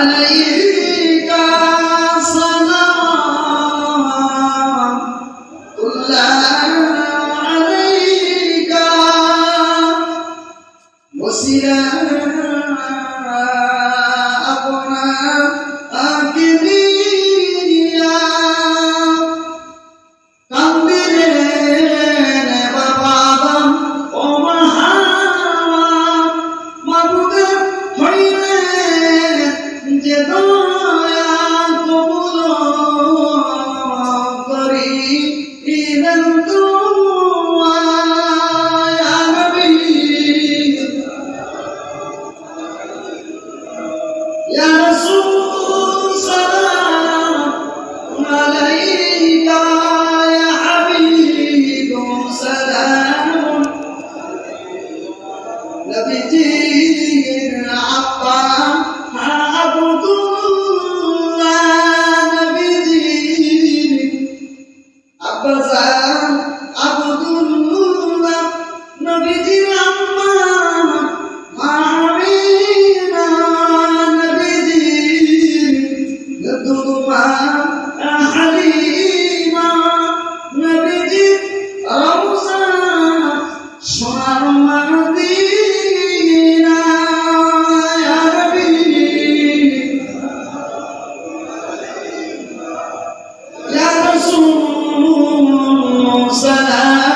عليك صلاة قل لا يا رسول سلام عليك. سلام